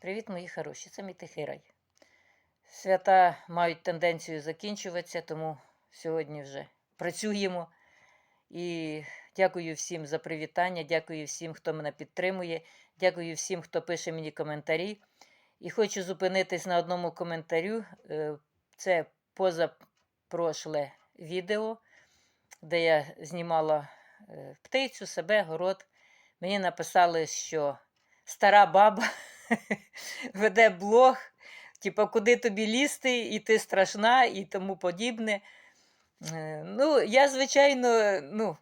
Привіт, мої хороші, це мій тихий рай. Свята мають тенденцію закінчуватися, тому сьогодні вже працюємо. І дякую всім за привітання, дякую всім, хто мене підтримує, дякую всім, хто пише мені коментарі. І хочу зупинитись на одному коментарю. Е, Це позапрошле відео, де я знімала е, птицю, себе, город. Мені написали, що стара баба веде блог, типу, куди тобі лізти, і ти страшна, і тому подібне. Е, Ну, я, звичайно, ну,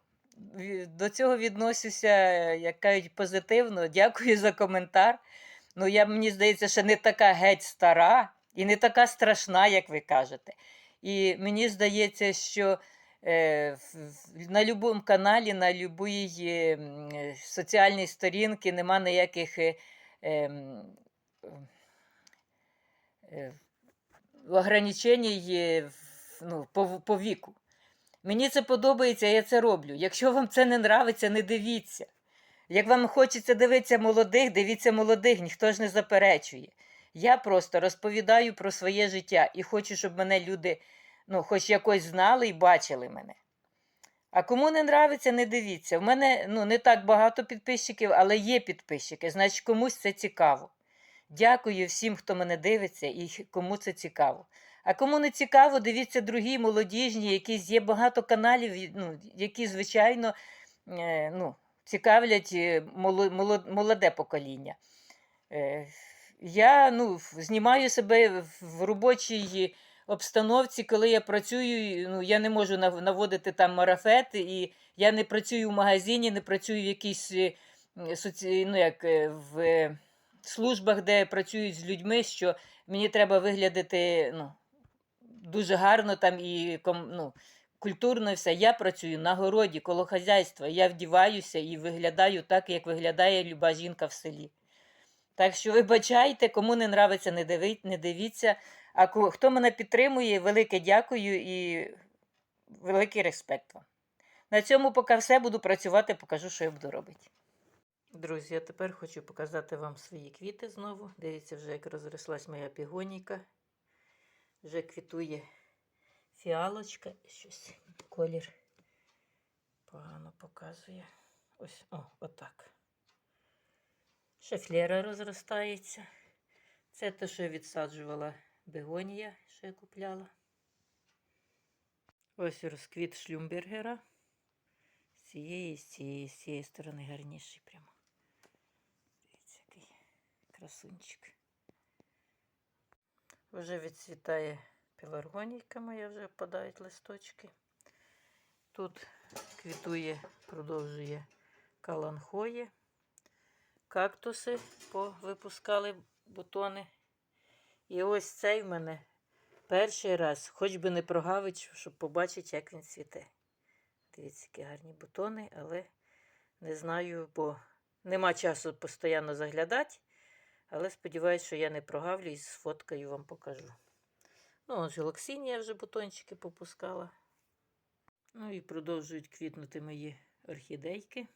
до цього відносюся, е, як кажуть, позитивно. Дякую за коментар. Ну, я, мені здається, ще не така геть стара і не така страшна, як ви кажете. І мені здається, що е, на будь-якому каналі, на будь-якій соціальній сторінці нема ніяких е, е, ограничень е, ну, по, по віку. Мені це подобається, я це роблю. Якщо вам це не нравиться, не дивіться. Як вам хочеться дивитися молодих, дивіться молодих, ніхто ж не заперечує. Я просто розповідаю про своє життя і хочу, щоб мене люди ну, хоч якось знали і бачили мене. А кому не нравиться, не дивіться. У мене ну, не так багато підписчиків, але є підписчики, значить комусь це цікаво. Дякую всім, хто мене дивиться і кому це цікаво. А кому не цікаво, дивіться другі молодіжні, якісь є багато каналів, ну, які, звичайно, е, ну, цікавлять е, моло- моло- молоде покоління. Е, Я ну, знімаю себе в- в робочій обстановці, коли я працюю, ну, я не можу наводити там марафет, і я не працюю в магазині, не працюю в якійсь е, ну, як, е, в е, службах, де працюють з людьми, що мені треба виглядати ну, дуже гарно там і ну, культурно все. Я працюю на городі, коло хазяйства. Я вдіваюся і виглядаю так, як виглядає люба жінка в селі. Так що вибачайте, кому не нравиться, не дивіться. А хто мене підтримує, велике дякую і великий респект вам. На цьому поки все буду працювати, покажу, що я буду робити. Друзі, я тепер хочу показати вам свої квіти знову. Дивіться, вже як розрослась моя пігоніка. Вже квітує фіалочка. Щось колір погано показує. Ось, о, отак. Шефлера розростається. Це те, що я відсаджувала бегонія, що я купляла. Ось розквіт шлюмбергера. З цієї, з цієї, з цієї сторони гарніший прямо. Дивіться, який красунчик. Вже відцвітає пеларгонійка моя, вже впадають листочки. Тут квітує, продовжує каланхоє. Кактуси повипускали бутони. І ось цей в мене перший раз, хоч би не прогавить, щоб побачити, як він цвіте. Дивіться, які гарні бутони, але не знаю, бо нема часу постійно заглядати. Але сподіваюся, що я не прогавлю і сфоткаю вам покажу. Ну, ось галаксинія вже бутончики попускала. Ну і продовжують квітнути мої орхідейки.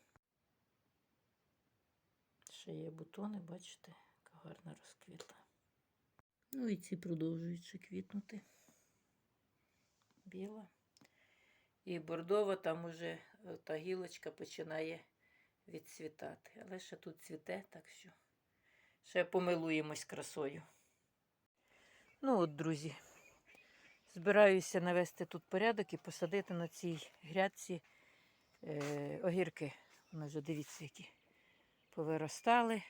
Ще є бутони, бачите, яка гарна розквітла. Ну і ці продовжують квітнути. Біла. І бордова там уже е, та гілочка починає відцвітати. Але ще тут цвіте, так що ще помилуємось красою. Ну от, друзі, збираюся навести тут порядок і посадити на цій грядці е, огірки. Вони вже дивіться, які повиростали.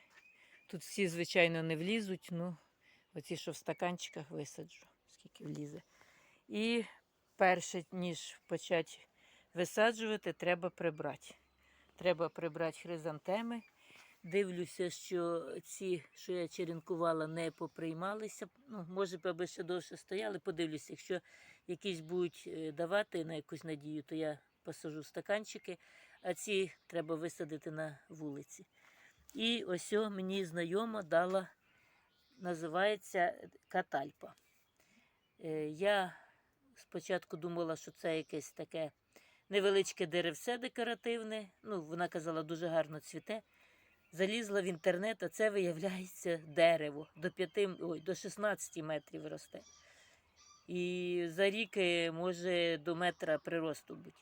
Тут всі, звичайно, не влізуть, ну, оці, що в стаканчиках висаджу, скільки влізе. І перше, ніж почати висаджувати, треба прибрати. Треба прибрати хризантеми. Дивлюся, що ці, що я черенкувала, не поприймалися. Ну, може б, аби ще довше стояли. Подивлюся, якщо якісь будуть е, давати на якусь надію, то я посажу стаканчики, а ці треба висадити на вулиці. І ось мені знайома дала, називається катальпа. Е, Я спочатку думала, що це якесь таке невеличке деревце декоративне. Ну, вона казала, дуже гарно цвіте. залізла в інтернет, а це виявляється дерево до 5, ой, до 16 метрів росте. І за рік е, може до метра приросту бути.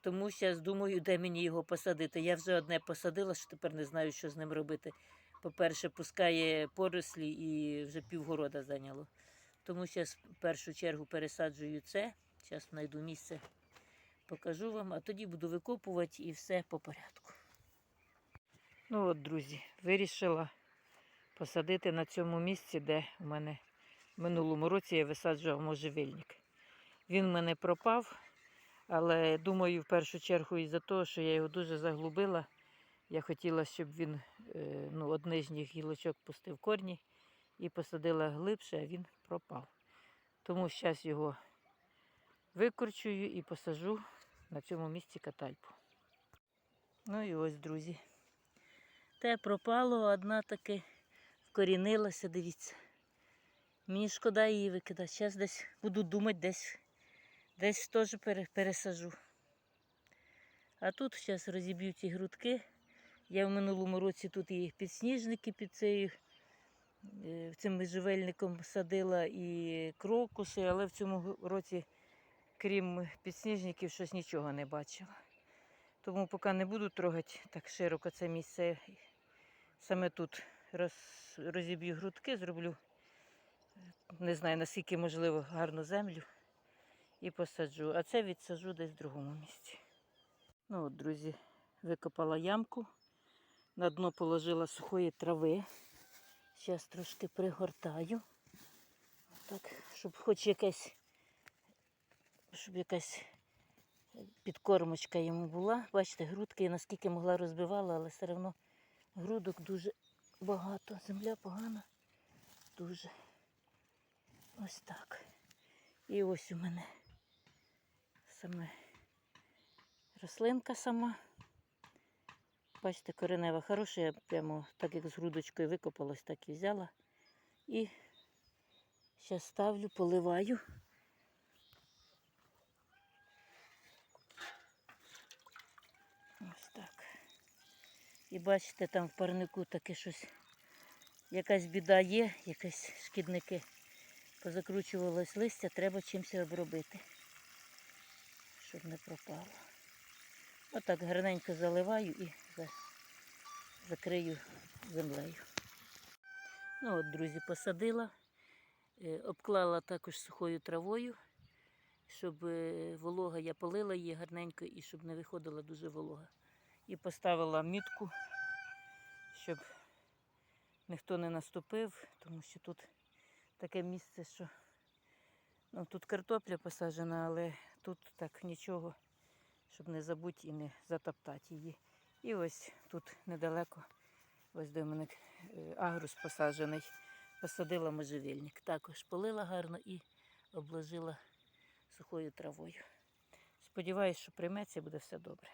Тому зараз думаю, де мені його посадити. Я вже одне посадила, що тепер не знаю, що з ним робити. По-перше, пускає порослі і вже півгорода зайняло. Тому зараз в першу чергу пересаджую це. Зараз знайду місце, покажу вам, а тоді буду викопувати і все по порядку. Ну от, друзі, вирішила посадити на цьому місці, де у мене в минулому році я висаджував можжевельник. Він в мене пропав, але думаю, в першу чергу із-за того, що я його дуже заглубила. Я хотіла, щоб він е, ну, од нижніх гілочок пустив корні і посадила глибше, а він пропав. Тому зараз його викорчую і посажу на цьому місці катальпу. Ну і ось, друзі. Те пропало, одна таки вкорінилася, дивіться. Мені шкода її викидати. Зараз десь буду думати, десь, десь теж пересажу. А тут зараз розіб'ю ці грудки. Я в минулому році тут і підсніжники під цією, е, цим межжевельником садила і крокуси, але в цьому році, крім підсніжників, щось нічого не бачила. Тому поки не буду трогати так широко це місце. Саме тут роз, розіб'ю грудки, зроблю, не знаю наскільки можливо, гарну землю і посаджу. А це відсаджу десь в другому місці. Ну от, друзі, викопала ямку, на дно положила сухої трави. Зараз трошки пригортаю. Так, щоб хоч якась, щоб якась підкормочка йому була. Бачите, грудки я наскільки могла розбивала, але все одно грудок дуже багато. Земля погана. Дуже. Ось так. І ось у мене саме рослинка сама. Бачите, коренева хороша, я прямо так як з грудочкою викопалась, так і взяла. І зараз ставлю, поливаю. Ось так. І бачите, там в парнику таке щось, якась біда є, якісь шкідники. Позакручувалось листя, треба чимось обробити, щоб не пропало. Отак гарненько заливаю і закрию землею. Ну от, друзі, посадила, е, обклала також сухою травою, щоб е, волога, я полила її гарненько і щоб не виходила дуже волога. І поставила мітку, щоб ніхто не наступив, тому що тут таке місце, що ну, тут картопля посаджена, але тут так нічого, щоб не забути і не затоптати її. І ось тут недалеко, ось де мене агрус посаджений, посадила можжевельник. Також полила гарно і обложила сухою травою. Сподіваюсь, що прийметься і буде все добре.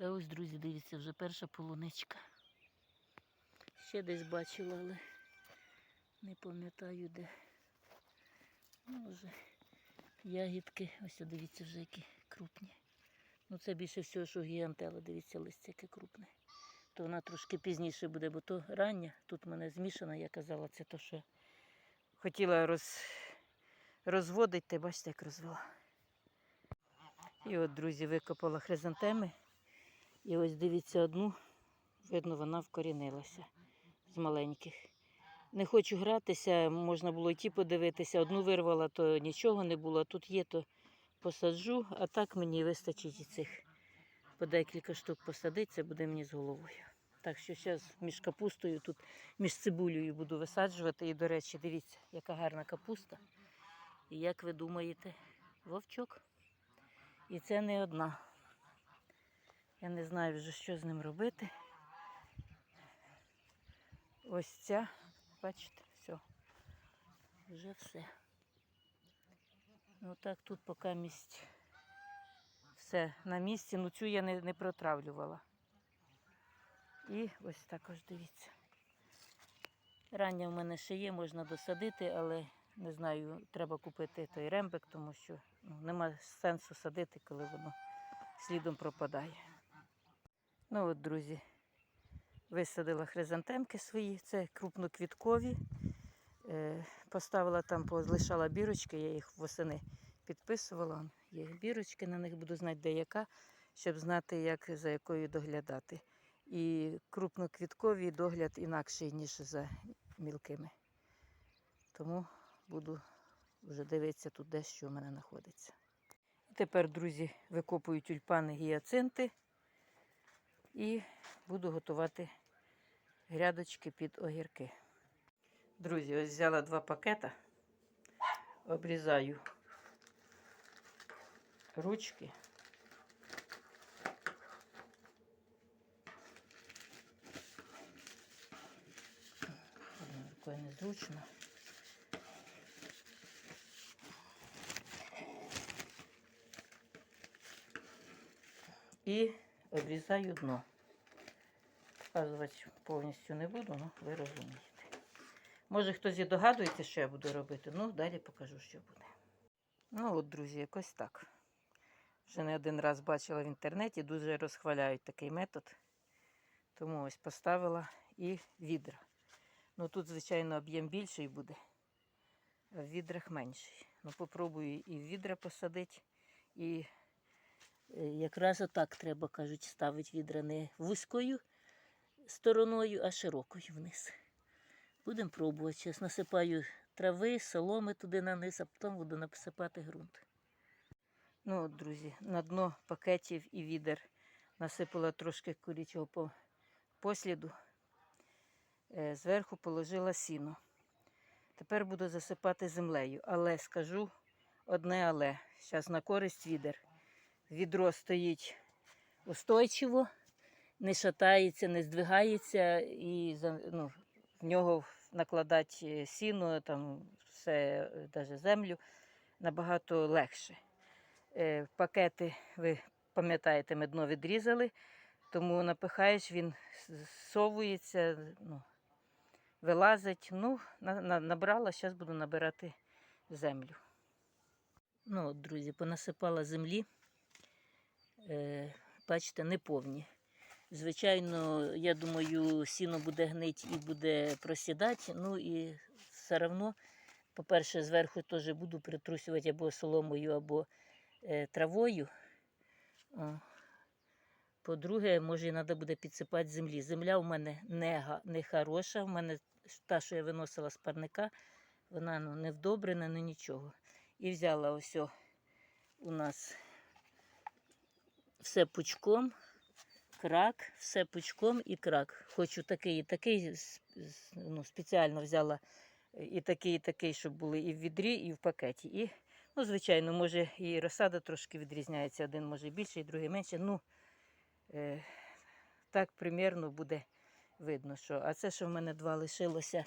А ось, друзі, дивіться, вже перша полуничка. Ще десь бачила, але не пам'ятаю де. Ну, ягідки. Ось дивіться, вже які крупні. Ну це більше всього, що гіантела, дивіться, листя яке крупне. То вона трошки пізніше буде, бо то рання. Тут в мене змішана, я казала, це то, що хотіла роз... розводити, бачите, як розвела. І от, друзі, викопала хризантеми. І ось дивіться одну, видно, вона вкорінилася з маленьких. Не хочу гратися, можна було йти подивитися. Одну вирвала, то нічого не було. Тут є, то посаджу, а так мені вистачить і цих по декілька штук посадити, це буде мені з головою. Так що зараз між капустою, тут між цибулею буду висаджувати. І, до речі, дивіться, яка гарна капуста. І як ви думаєте, вовчок. І це не одна. Я не знаю вже, що з ним робити. Ось ця, бачите, все. Вже все. Ну так тут поки місць. Все на місці. Ну цю я не, не протравлювала. І ось також дивіться. Рання в мене ще є, можна досадити, але не знаю, треба купити той рембик, тому що ну, нема сенсу садити, коли воно слідом пропадає. Ну от, друзі, Висадила хризантемки свої, це крупноквіткові. Е, Поставила там, залишала бірочки, я їх восени підписувала. Є бірочки, на них буду знати, де яка, щоб знати, як за якою доглядати. І крупноквіткові догляд інакший, ніж за мілкими. Тому буду вже дивитися тут, де що в мене знаходиться. Тепер, друзі, викопую тюльпани гіацинти і буду готувати грядочки під огірки. Друзі, ось взяла два пакета, обрізаю ручки. Рукою незручно. І обрізаю дно. Показувати повністю не буду, але ви розумієте. Може хтось і догадується, що я буду робити, ну далі покажу, що буде. Ну от, друзі, якось так. Вже не один раз бачила в інтернеті, дуже розхваляють такий метод. Тому ось поставила і відра. Ну тут, звичайно, об'єм більший буде, а в відрах менший. Ну, попробую і в відра посадити, і е, якраз отак треба, кажуть, ставити відра не вузькою стороною, а широкою вниз. Будемо пробувати. Зараз насипаю трави, соломи туди наниз, а потім буду насипати ґрунт. Ну от, друзі, на дно пакетів і відер насипала трошки курячого посліду. Е, Зверху положила сіно. Тепер буду засипати землею. Але скажу одне але. Зараз на користь відер. Відро стоїть устойчиво, не шатається, не здвигається, і ну, в нього накладати сіно, там все, навіть землю, набагато легше. Е, Пакети, ви пам'ятаєте, ми дно відрізали, тому напихаєш, він зсовується, ну, вилазить. Ну, на, на, набрала, зараз буду набирати землю. Ну, от, друзі, понасипала землі. Е, бачите, не повні. Звичайно, я думаю, сіно буде гнить і буде просідати. Ну і все одно, по-перше, зверху теж буду притрусювати або соломою, або е, травою. По-друге, може, і треба буде підсипати землі. Земля в мене не, не хороша. В мене та, що я виносила з парника, вона ну, не вдобрена, не нічого. І взяла ось у нас все пучком, крак, все пучком і крак. Хочу такий і такий, ну, спеціально взяла і такий, і такий, щоб були і в відрі, і в пакеті. І, ну, звичайно, може і розсада трошки відрізняється. Один може більший, другий менше. Ну, е, так примірно буде видно, що. А це, що в мене два лишилося,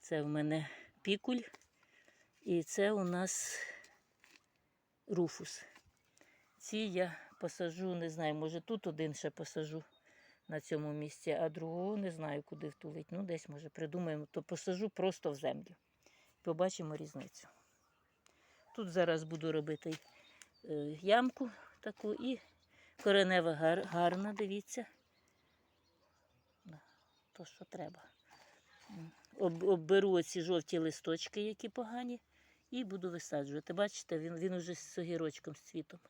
це в мене пікуль. І це у нас руфус. Ці я посажу, не знаю, може тут один ще посажу на цьому місці, а другого не знаю, куди втулить. Ну, десь, може, придумаємо, то посажу просто в землю. Побачимо різницю. Тут зараз буду робити е, ямку таку і коренева гар, гарна, дивіться. То, що треба. Об, обберу оці жовті листочки, які погані, і буду висаджувати. Бачите, він, він уже з огірочком, з цвітом.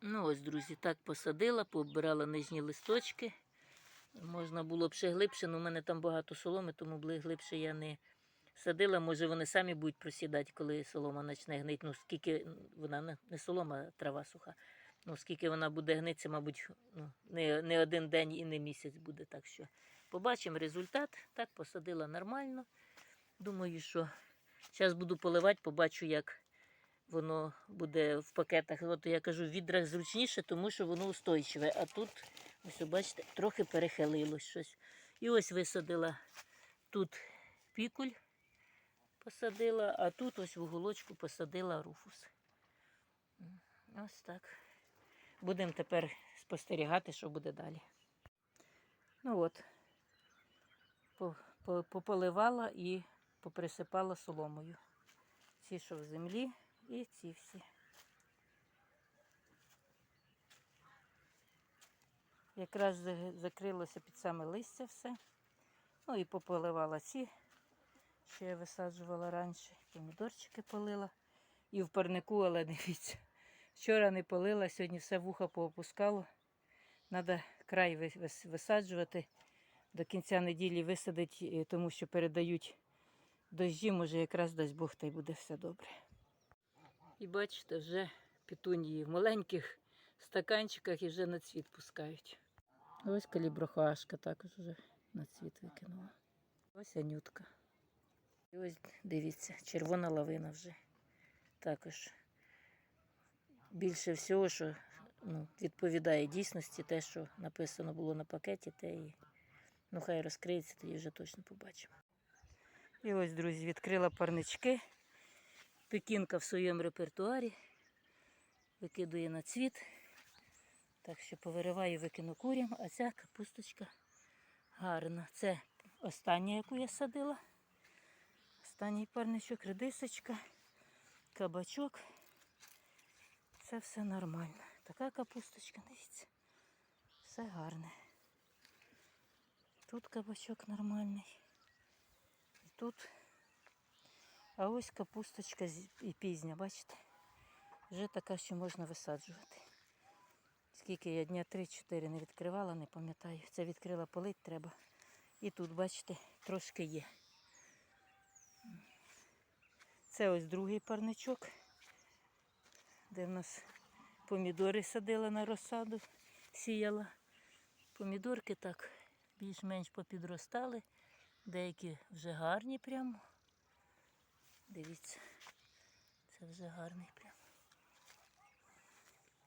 Ну ось, друзі, так посадила, пооббирала нижні листочки. Можна було б ще глибше, але в мене там багато соломи, тому глибше я не садила. Може, вони самі будуть просідати, коли солома почне гнити. Ну, скільки вона не, не солома, а трава суха. Ну, скільки вона буде гнитися, мабуть, ну, не, не один день і не місяць буде. Так що побачимо результат. Так, посадила нормально. Думаю, що зараз буду поливати, побачу, як воно буде в пакетах. От я кажу, в відрах зручніше, тому що воно устойчиве. А тут, ось бачите, трохи перехилилось щось. І ось висадила тут пікуль, посадила, а тут ось в уголочку посадила руфус. Ось так. Будемо тепер спостерігати, що буде далі. Ну от, по- по- пополивала і поприсипала соломою. Ці, що в землі, і ці всі. Якраз закрилося під саме листя все. Ну і пополивала ці, що я висаджувала раніше. Помідорчики полила. І в парнику, але дивіться. Вчора не полила, сьогодні все вуха поопускало. Треба край вис- вис- висаджувати. До кінця неділі висадить, е, тому що передають дощі, може якраз дасть Бог, та й буде все добре. І бачите, вже петунії в маленьких стаканчиках і вже на цвіт пускають. Ось каліброхашка також вже на цвіт викинула. Ось анютка. І ось дивіться, червона лавина вже також. Більше всього, що ну, відповідає дійсності, те, що написано було на пакеті, те і ну, хай розкриється, тоді вже точно побачимо. І ось, друзі, відкрила парнички. Пекінка в своєму репертуарі. Викидує на цвіт. Так що повириваю, викину курям, а ця капусточка гарна. Це остання, яку я садила. Останній парничок, редисочка, кабачок. Це все нормально. Така капусточка, дивіться. Все гарне. Тут кабачок нормальний. І тут. А ось капусточка і пізня, бачите? Вже така, що можна висаджувати. Скільки я дня 3-4 не відкривала, не пам'ятаю. Це відкрила полить треба. І тут, бачите, трошки є. Це ось другий парничок, де в нас помідори садила на розсаду, сіяла. Помідорки так більш-менш попідростали. Деякі вже гарні прямо. Дивіться, це вже гарний прямо.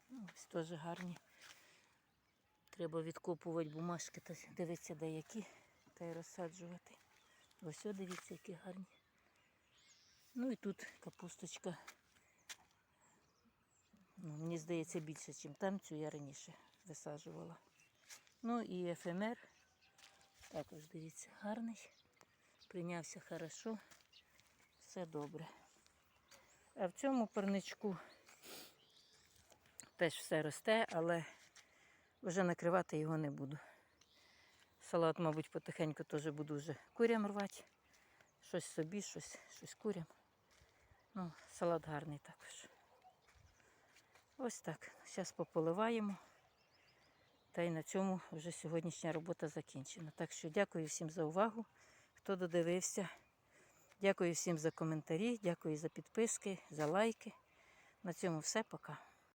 Ну, Ось теж гарні. Треба відкопувати бумажки та дивитися деякі та й розсаджувати. Ось о, дивіться, які гарні. Ну і тут капусточка. Ну, мені здається більше, ніж там цю я раніше висаджувала. Ну і ефемер. Також дивіться, гарний. Прийнявся хорошо. Все добре. А в цьому парничку теж все росте, але вже накривати його не буду. Салат, мабуть, потихеньку теж буду вже курям рвати. Щось собі, щось, щось курям. Ну, салат гарний також. Ось так. Зараз пополиваємо. Та й на цьому вже сьогоднішня робота закінчена. Так що дякую всім за увагу, хто додивився. Дякую всім за коментарі, дякую за підписки, за лайки. На цьому все, пока.